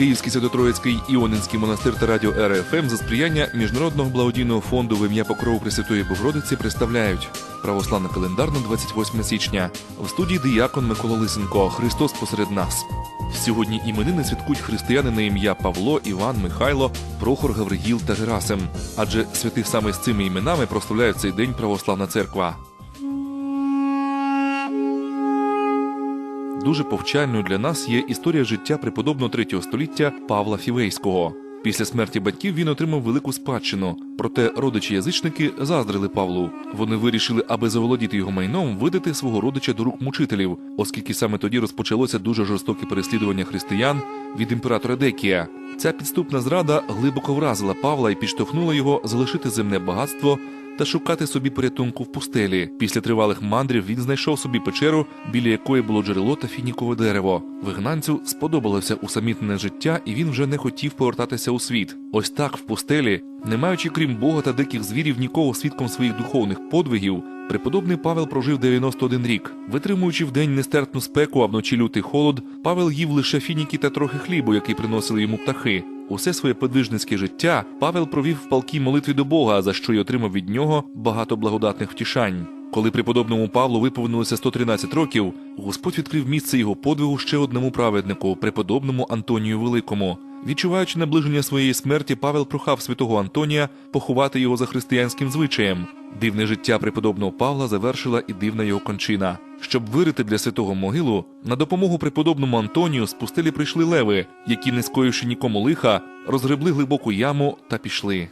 Київський Свято-Троїцький Іонинський монастир та радіо РФМ за сприяння Міжнародного благодійного фонду в ім'я Покрову Пресвятої Богородиці представляють православний календар на 28 січня. В студії диякон Микола Лисенко. Христос посеред нас. Сьогодні іменини святкують християни на ім'я Павло, Іван, Михайло, Прохор, Гавриїл та Герасим. Адже святих саме з цими іменами прославляють цей день православна церква. Дуже повчальною для нас є історія життя преподобного третього століття Павла Фівейського. Після смерті батьків він отримав велику спадщину, проте родичі-язичники заздрили Павлу. Вони вирішили, аби заволодіти його майном, видати свого родича до рук мучителів, оскільки саме тоді розпочалося дуже жорстоке переслідування християн від імператора Декія. Ця підступна зрада глибоко вразила Павла і підштовхнула його залишити земне багатство та шукати собі порятунку в пустелі. Після тривалих мандрів він знайшов собі печеру, біля якої було джерело та фінікове дерево. Вигнанцю сподобалося усамітнене життя, і він вже не хотів повертатися у світ. Ось так в пустелі, не маючи крім Бога та диких звірів нікого свідком своїх духовних подвигів. Преподобний Павел прожив 91 рік. Витримуючи вдень нестерпну спеку, а вночі лютий холод, Павел їв лише фініки та трохи хлібу, який приносили йому птахи. Усе своє подвижницьке життя Павел провів в палкій молитві до Бога, за що й отримав від нього багато благодатних втішань. Коли преподобному Павлу виповнилося 113 років, Господь відкрив місце його подвигу ще одному праведнику, преподобному Антонію Великому. Відчуваючи наближення своєї смерті, Павел прохав святого Антонія поховати його за християнським звичаєм. Дивне життя преподобного Павла завершила і дивна його кончина. Щоб вирити для святого могилу, на допомогу преподобному Антонію з пустелі прийшли леви, які, не скоївши нікому лиха, розгребли глибоку яму та пішли.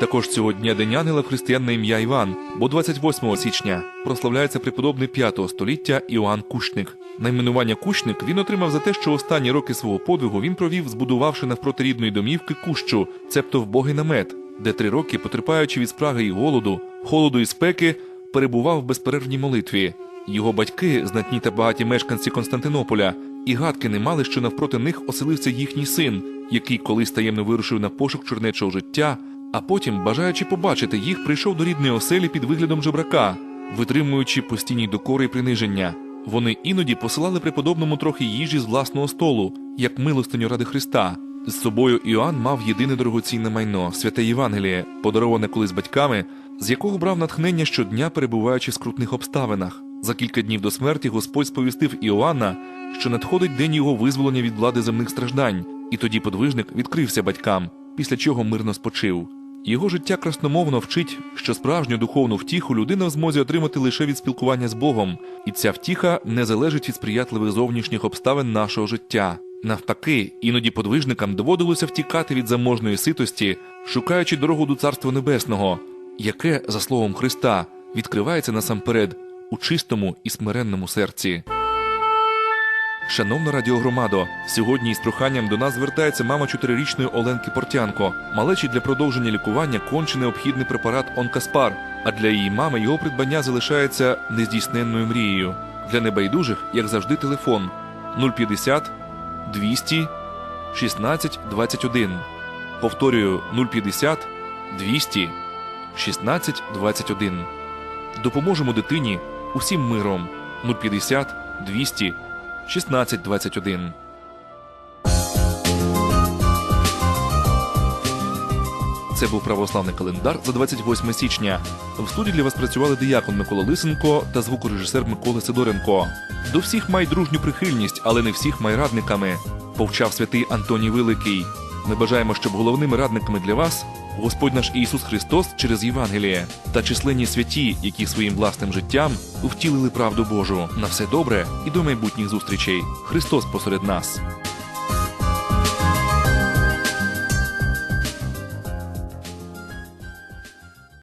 Також цього дня День ангела в християн на ім'я Іван, бо 28 січня прославляється преподобний 5 століття Іоанн Кущник. Найменування Кущник він отримав за те, що останні роки свого подвигу він провів, збудувавши навпроти рідної домівки кущу, цебто вбогий намет, де три роки, потерпаючи від спраги і голоду, холоду і спеки, перебував в безперервній молитві. Його батьки, знатні та багаті мешканці Константинополя, і гадки не мали, що навпроти них оселився їхній син, який колись таємно вирушив на пошук чорнечого життя, а потім, бажаючи побачити їх, прийшов до рідної оселі під виглядом жебрака, витримуючи постійні докори і приниження. Вони іноді посилали преподобному трохи їжі з власного столу, як милостиню ради Христа. З собою Іоанн мав єдине дорогоцінне майно святе Євангеліє, подароване колись батьками, з якого брав натхнення щодня, перебуваючи в скрутних обставинах. За кілька днів до смерті Господь сповістив Іоанна, що надходить день його визволення від влади земних страждань, і тоді подвижник відкрився батькам, після чого мирно спочив. Його життя красномовно вчить, що справжню духовну втіху людина в змозі отримати лише від спілкування з Богом, і ця втіха не залежить від сприятливих зовнішніх обставин нашого життя. Навпаки, іноді подвижникам доводилося втікати від заможної ситості, шукаючи дорогу до Царства Небесного, яке, за словом Христа, відкривається насамперед у чистому і смиренному серці. Шановна радіогромадо, сьогодні із проханням до нас звертається мама чотирирічної Оленки Портянко. Малечі для продовження лікування конче необхідний препарат Онкаспар, а для її мами його придбання залишається нездійсненною мрією. Для небайдужих, як завжди, телефон 050 200 16 21. Повторюю 050 200 16 21. Допоможемо дитині усім миром 050 200 1621. Це був православний календар за 28 січня. В студії для вас працювали диякон Микола Лисенко та звукорежисер Микола Сидоренко. До всіх май дружню прихильність, але не всіх май радниками. Повчав святий Антоній Великий. Ми бажаємо, щоб головними радниками для вас Господь наш Ісус Христос через Євангеліє та численні святі, які своїм власним життям втілили правду Божу. На все добре і до майбутніх зустрічей. Христос посеред нас.